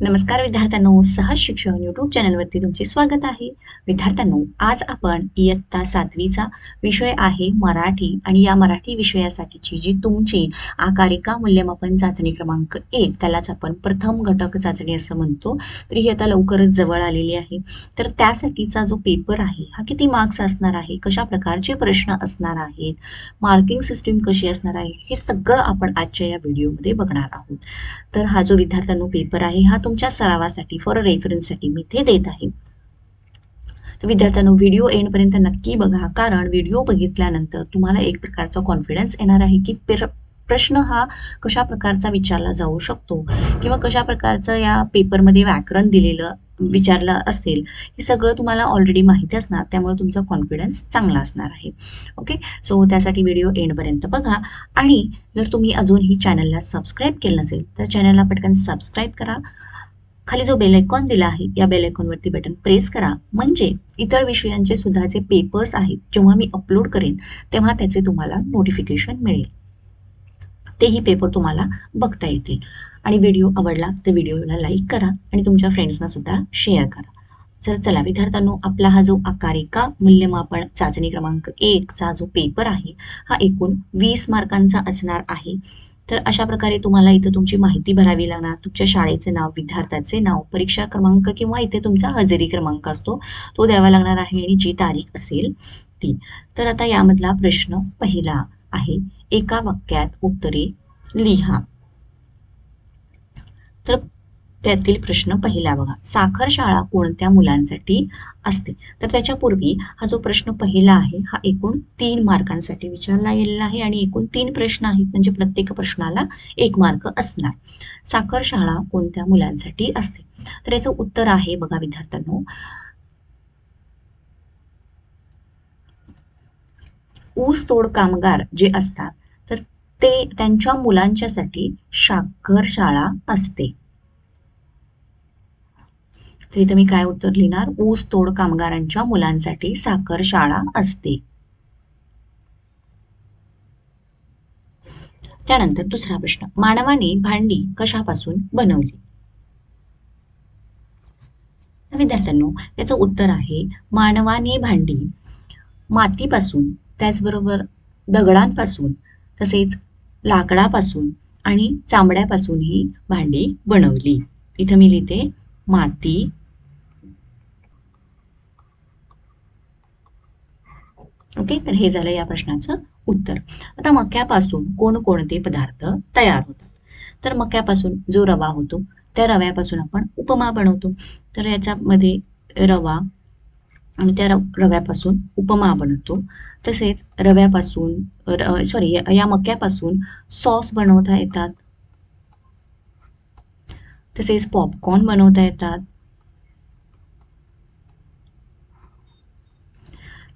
नमस्कार विद्यार्थ्यांनो सहज शिक्षण यूट्यूब चॅनलवरती तुमचे स्वागत आहे. विद्यार्थ्यांनो आज आपण इयत्ता सातवीचा विषय आहे मराठी आणि या मराठी विषयासाठीची जी तुमची आकारिका मूल्यमापन चाचणी क्रमांक एक त्यालाच आपण प्रथम घटक चाचणी असं म्हणतो. तर ही आता लवकरच जवळ आलेली आहे. तर त्यासाठीचा जो पेपर आहे हा किती मार्क्स असणार आहे? कशा प्रकारचे प्रश्न असणार आहेत? मार्किंग सिस्टीम कशी असणार आहे? हे सगळं आपण आजच्या या व्हिडिओमध्ये बघणार आहोत. तर हा जो विद्यार्थ्यांनो पेपर आहे हा तुमच्या सरावासाठी फॉर रेफरन्ससाठी मी इथे देत आहे. तर विद्यार्थ्यांनो व्हिडिओ एंडपर्यंत नक्की बघा कारण व्हिडिओ बघितल्यानंतर तुम्हाला एक प्रकारचा कॉन्फिडन्स येणार आहे की पेर प्रश्न हा कशा प्रकारचा विचारला जाऊ शकतो किंवा कशा प्रकारचं या पेपरमध्ये व्याकरण दिलेलं विचारलं असेल हे सगळं तुम्हाला ऑलरेडी माहिती असणार त्यामुळे तुमचा कॉन्फिडन्स चांगला असणार आहे. ओके सो त्यासाठी व्हिडिओ एंडपर्यंत बघा. आणि जर तुम्ही अजूनही चॅनलला सबस्क्राईब केलं नसेल तर चॅनलला पटकन सबस्क्राईब करा. खाली जो बेल आयकॉन दिला आहे या बेल आयकॉनवरती बटन प्रेस करा. म्हणजे इतर विषयांचे सुद्धा जे पेपर्स आहेत जेव्हा मी अपलोड करेन तेव्हा त्याचे तुम्हाला नोटिफिकेशन मिळेल. तेही पेपर तुम्हाला बघता येतील. आणि व्हिडिओ आवडला तर व्हिडिओला लाईक करा आणि तुमच्या फ्रेंड्सना सुद्धा शेअर करा. तर चला विद्यार्थ्यांनो आपला हा जो आकारिका मूल्यमापन चाचणी क्रमांक एकचा जो पेपर आहे हा एकूण वीस मार्कांचा असणार आहे. तर अशा प्रकारे तुम्हाला इथं तुमची माहिती भरावी लागणार. तुमच्या शाळेचे नाव विद्यार्थ्याचे नाव परीक्षा क्रमांक किंवा इथे तुमचा हजेरी क्रमांक असतो तो द्यावा लागणार आहे आणि जी तारीख असेल ती. तर आता यामधला प्रश्न पहिला आहे. एका वाक्यात उत्तरे लिहा. तर त्यातील प्रश्न पहिला बघा. साखर शाळा कोणत्या मुलांसाठी असते? तर त्याच्यापूर्वी हा जो प्रश्न पहिला आहे हा एकूण तीन मार्कांसाठी विचारला गेलेला आहे आणि एकूण तीन प्रश्न आहेत म्हणजे प्रत्येक प्रश्नाला एक मार्क असणार. साखर शाळा कोणत्या मुलांसाठी असते? तर याचं उत्तर आहे बघा विद्यार्थ्यांनो. ऊस तोड कामगार जे असतात तर ते त्यांच्या मुलांच्यासाठी साखर शाळा असते. तर इथं मी काय उत्तर लिहिणार? ऊस तोड कामगारांच्या मुलांसाठी साखर शाळा असते. त्यानंतर दुसरा प्रश्न. मानवाने भांडी कशापासून बनवली? विद्यार्थ्यांनो याचं उत्तर आहे मानवाने भांडी मातीपासून त्याचबरोबर दगडांपासून तसेच लाकडापासून आणि चांबड्यापासून ही भांडी बनवली. इथं मी लिहिते माती ओके तर हे झालं या प्रश्नाचं उत्तर. आता मक्यापासून कोणकोणते पदार्थ तयार होतात? तर मक्यापासून जो रवा होतो त्या रव्यापासून आपण उपमा बनवतो. तर याच्यामध्ये रवा आणि त्या रव्यापासून उपमा बनवतो. तसेच रव्यापासून सॉरी या मक्यापासून सॉस बनवता येतात. तसेच पॉपकॉर्न बनवता येतात.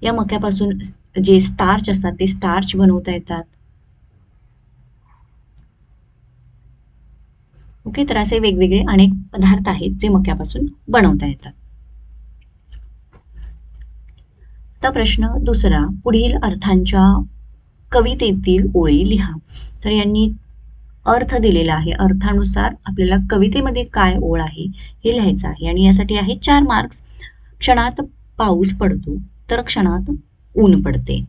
या मक्यापासून जे स्टार्च असतात ते स्टार्च बनवता येतात. ओके तर असे वेगवेगळे अनेक पदार्थ आहेत जे मक्यापासून बनवता येतात. आता प्रश्न दुसरा पुढील अर्थांच्या कवितेतील ओळी लिहा. तर यांनी अर्थ दिलेला आहे. अर्थानुसार आपल्याला कवितेमध्ये काय ओळ आहे हे लिहायचं आहे. आणि यासाठी आहे चार मार्क्स क्षणात पाऊस पडतो. तर क्षणात ऊन पडते.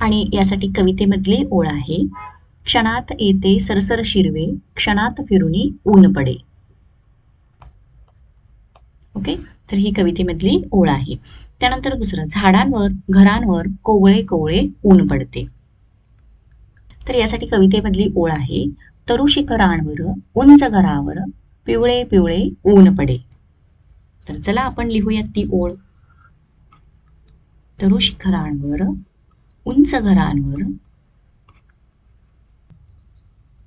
आणि यासाठी कवितेमधली ओळ आहे क्षणात येते सरसर शिरवे क्षणात फिरुनी ऊन पडे. ओके? तर ही कवितेमधली ओळ आहे. त्यानंतर दुसरं झाडांवर घरांवर कोवळे कोवळे ऊन पडते. तर यासाठी कवितेमधली ओळ आहे तरु शिखरांवर उंच घरावर पिवळे पिवळे ऊन पडे. तर चला आपण लिहूयात ती ओळ. तरु शिखरांवर उंच घरांवर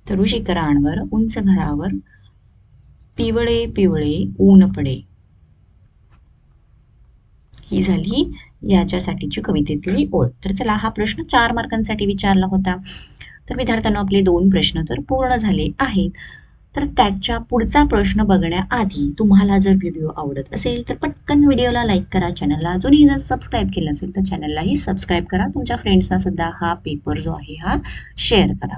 तरु शिखरांवर उंच घरावर पिवळे पिवळे ऊन पडे. ही झाली याच्यासाठीची कवितेतली ओळ. तर चला हा प्रश्न चार मार्कांसाठी विचारला होता. तर विद्यार्थ्यांना आपले दोन प्रश्न तर पूर्ण झाले आहेत. तर त्याच्या पुढचा प्रश्न बघण्याआधी तुम्हाला जर व्हिडिओ आवडत असेल तर पटकन व्हिडिओला लाईक करा. चॅनलला अजूनही जर सबस्क्राईब केलं असेल तर चॅनललाही सबस्क्राईब करा. तुमच्या फ्रेंड्सना सुद्धा हा पेपर जो आहे हा शेअर करा.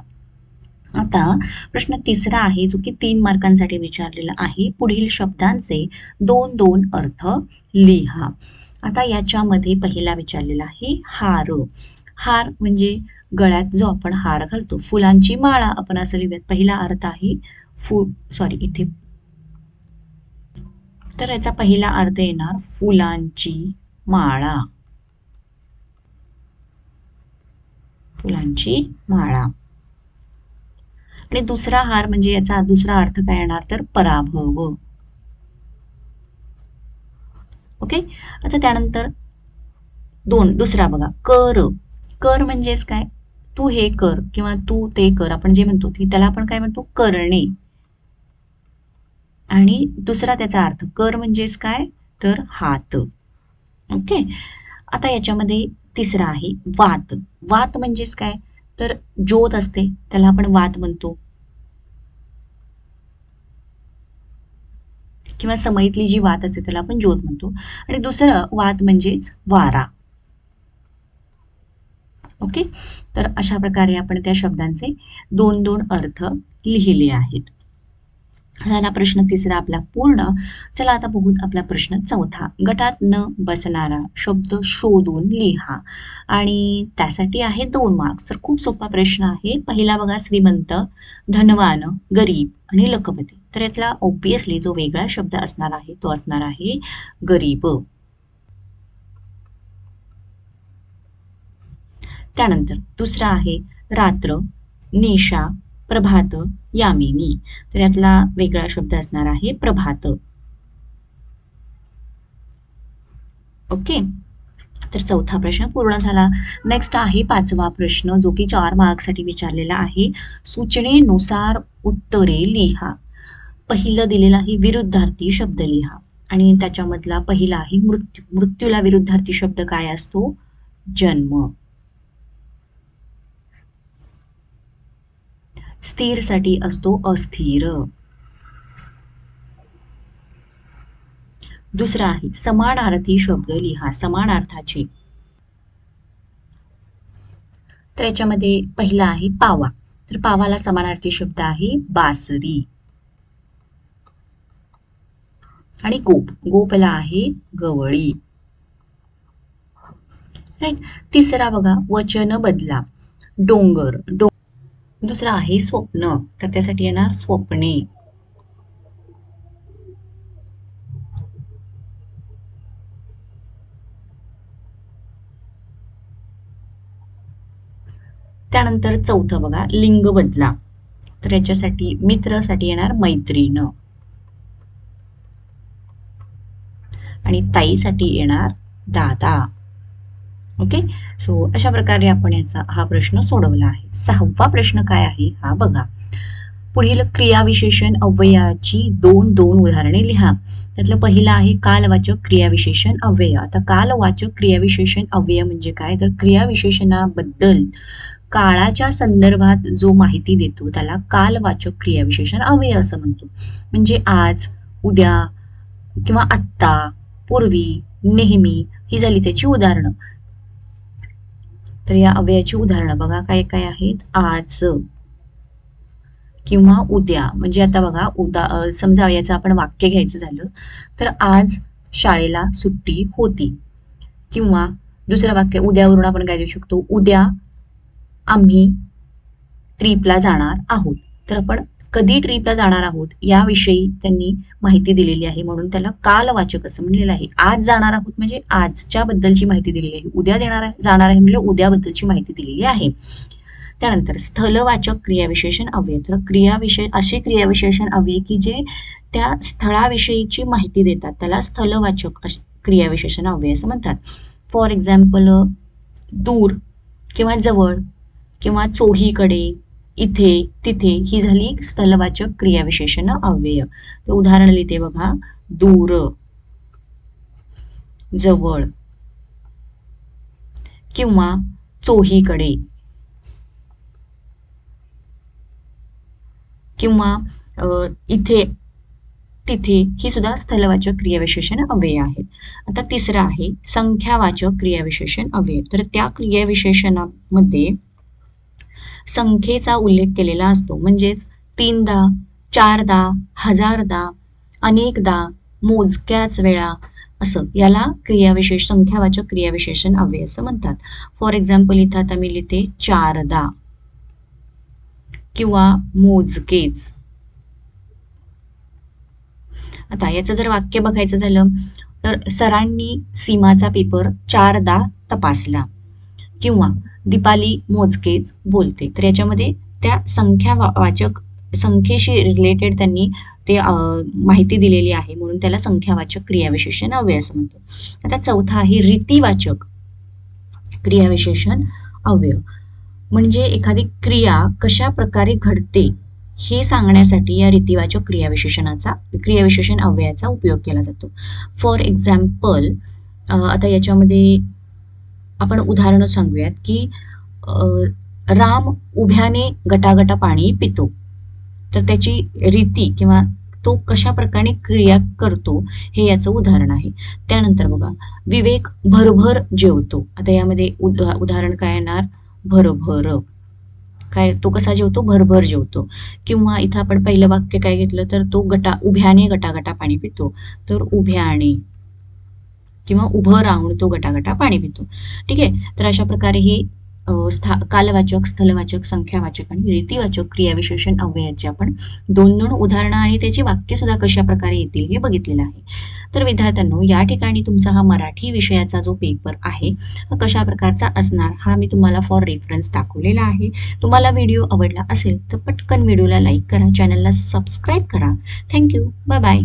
आता प्रश्न तिसरा आहे जो की तीन मार्कांसाठी विचारलेला आहे. पुढील शब्दांचे दोन दोन अर्थ लिहा. आता याच्यामध्ये पहिला विचारलेला आहे हार. हार म्हणजे गळ्यात जो आपण हार घालतो फुलांची माळा आपण असं लिहूयात. पहिला अर्थ आहे फूड सॉरी इथे. तर याचा पहिला अर्थ येणार फुलांची माळा. फुलांची माळा. आणि दुसरा हार म्हणजे याचा दुसरा अर्थ काय येणार तर पराभव. ओके आता त्यानंतर दोन दुसरा बघा. कर. कर म्हणजेच काय? तू हे कर किंवा तू ते कर. आपण जे म्हणतो ती त्याला आपण काय म्हणतो? करणे. आणि दुसरा त्याचा अर्थ कर म्हणजेच काय? तर हात. ओके? आता याच्यामध्ये तिसरा आहे वात. वात म्हणजेच काय? तर ज्योत असते त्याला आपण वात म्हणतो. किंवा समईतली जी वात असते त्याला आपण ज्योत म्हणतो. आणि दुसरं वात म्हणजेच वारा. ओके? तर अशा प्रकारे आपण त्या शब्दांचे दोन दोन अर्थ लिहिले आहेत. झाला प्रश्न तिसरा आपला पूर्ण. चला आता बघूत आपला प्रश्न चौथा. गटात न बसणारा शब्द शोधून लिहा. आणि त्यासाठी आहे दोन मार्क्स तर खूप सोपा प्रश्न आहे. पहिला बघा श्रीमंत धनवान गरीब आणि लखपती. तर यातला ऑब्विसली जो वेगळा शब्द असणार आहे तो असणार आहे गरीब. त्यानंतर दुसरा आहे रात्र निशा प्रभात यामिनी तर यातला वेगळा शब्द असणार आहे प्रभात. ओके? तर चौथा प्रश्न पूर्ण झाला. नेक्स्ट आहे पाचवा प्रश्न जो की चार मार्कसाठी विचारलेला आहे. सूचनेनुसार उत्तरे लिहा. पहिलं दिलेलं आहे विरुद्धार्थी शब्द लिहा. आणि त्याच्यामधला पहिला आहे मृत्यू. मृत्यूला विरुद्धार्थी शब्द काय असतो? जन्म. स्थिरसाठी असतो अस्थिर. दुसरा आहे समानार्थी शब्द लिहा समानार्थाचे. तर याच्यामध्ये पहिला आहे पावा. तर पावाला समानार्थी शब्द आहे बासरी. आणि गोप गोपला आहे गवळी. राईट तिसरा बघा वचन बदला. डोंगर डो दुसरा आहे स्वप्न. तर त्यासाठी येणार स्वप्ने. त्यानंतर चौथं बघा लिंग बदला. तर याच्यासाठी मित्रासाठी येणार मैत्रीण. आणि ताईसाठी येणार दादा. ओके सो अशा प्रकारे आपण याचा हा प्रश्न सोडवला आहे. सहावा प्रश्न काय आहे? हा बघा. पुढील क्रियाविशेषण अव्ययाची दोन दोन उदाहरणे लिहा. त्यातलं पहिलं आहे कालवाचक क्रियाविशेषण अव्यय. आता कालवाचक क्रियाविशेषण अव्यय म्हणजे काय? तर क्रियाविशेषणाबद्दल काळाच्या संदर्भात जो माहिती देतो त्याला कालवाचक क्रियाविशेषण अव्यय असं म्हणतो. म्हणजे आज उद्या किंवा आत्ता पूर्वी नेहमी ही झाली त्याची उदाहरणं. तर या अव्ययाची उदाहरणं बघा काय काय आहेत? आज किंवा उद्या. म्हणजे आता बघा उदा समजा याचं आपण वाक्य घ्यायचं झालं तर आज शाळेला सुट्टी होती. किंवा दुसरं वाक्य उद्यावरून आपण काय देऊ शकतो? उद्या आम्ही ट्रीपला जाणार आहोत. तर आपण कधी ट्रीपला जाणार आहोत याविषयी त्यांनी माहिती दिलेली आहे. म्हणून त्याला कालवाचक असं म्हणलेलं आहे. आज जाणार आहोत म्हणजे आजच्या बद्दलची माहिती दिलेली आहे. उद्या देणार आहे जाणार आहे म्हणजे उद्याबद्दलची माहिती दिलेली आहे. त्यानंतर स्थलवाचक क्रियाविशेषण अव्यय. तर क्रियाविशेष असे क्रियाविशेषण अव्यय की जे त्या स्थळाविषयीची माहिती देतात. त्याला स्थलवाचक क्रियाविशेषण अव्यय असं म्हणतात. फॉर एक्झाम्पल दूर किंवा जवळ किंवा चोहीकडे इथे तिथे ही झाली स्थलवाचक क्रियाविशेषण अव्यय. तर उदाहरण लिहिते बघा. दूर. जवळ. किंवा चोहीकडे. किंवा इथे तिथे ही सुद्धा स्थलवाचक क्रियाविशेषण अव्यय आहेत. आता तिसरं आहे संख्यावाचक क्रियाविशेषण अव्यय. तर त्या क्रियाविशेषणामध्ये संख्येचा उल्लेख केलेला असतो. म्हणजेच तीनदा चारदा हजारदा अनेकदा मोजक्याच वेळा असं. याला क्रियाविशेष संख्यावाचक क्रियाविशेषण अव्यय असं म्हणतात. फॉर एक्झाम्पल इथं आता मी लिहिते चारदा किंवा मोजकेच. आता याचं जर वाक्य बघायचं झालं तर सरांनी सीमाचा पेपर चारदा तपासला. किंवा दीपाली मोजकेच बोलते. तर याच्यामध्ये त्या संख्या वाचक संख्येशी रिलेटेड त्यांनी ते माहिती दिलेली आहे. म्हणून त्याला संख्यावाचक क्रियाविशेषण अव्यय असं म्हणतो. आता चौथा आहे रीतीवाचक क्रियाविशेषण अव्यय. म्हणजे एखादी क्रिया कशा प्रकारे घडते हे सांगण्यासाठी या रीतिवाचक क्रियाविशेषणाचा क्रियाविशेषण अव्ययाचा उपयोग केला जातो. फॉर एक्झाम्पल आता याच्यामध्ये आपण उदाहरणं सांगूयात की राम उभ्याने गटागटा पाणी पितो. तर त्याची रीती किंवा तो कशा प्रकारे क्रिया करतो हे याचं उदाहरण आहे. त्यानंतर बघा विवेक भरभर जेवतो. आता यामध्ये उदा उदाहरण काय येणार? भरभर. काय तो कसा जेवतो? भरभर जेवतो. किंवा इथं आपण पहिलं वाक्य काय घेतलं? तर तो गटा उभ्याने गटागटा पाणी पितो. तर उभ्याने. किंवा उभं राहून तो गटागटा पाणी पितो. ठीक आहे? तर अशा प्रकारे हे स्था कालवाचक स्थलवाचक संख्यावाचक आणि रीतिवाचक क्रियाविशेषण अव्ययाचे आपण दोन दोन उदाहरणं आणि त्याची वाक्य सुद्धा कशा प्रकारे येतील हे बघितलेलं आहे. तर विद्यार्थ्यांनो या ठिकाणी तुमचा हा मराठी विषयाचा जो पेपर आहे कशा प्रकारचा असणार हा मी तुम्हाला फॉर रेफरन्स दाखवलेला आहे. तुम्हाला व्हिडिओ आवडला असेल तर पटकन व्हिडिओला लाईक करा चॅनलला सबस्क्राईब करा. Thank you bye bye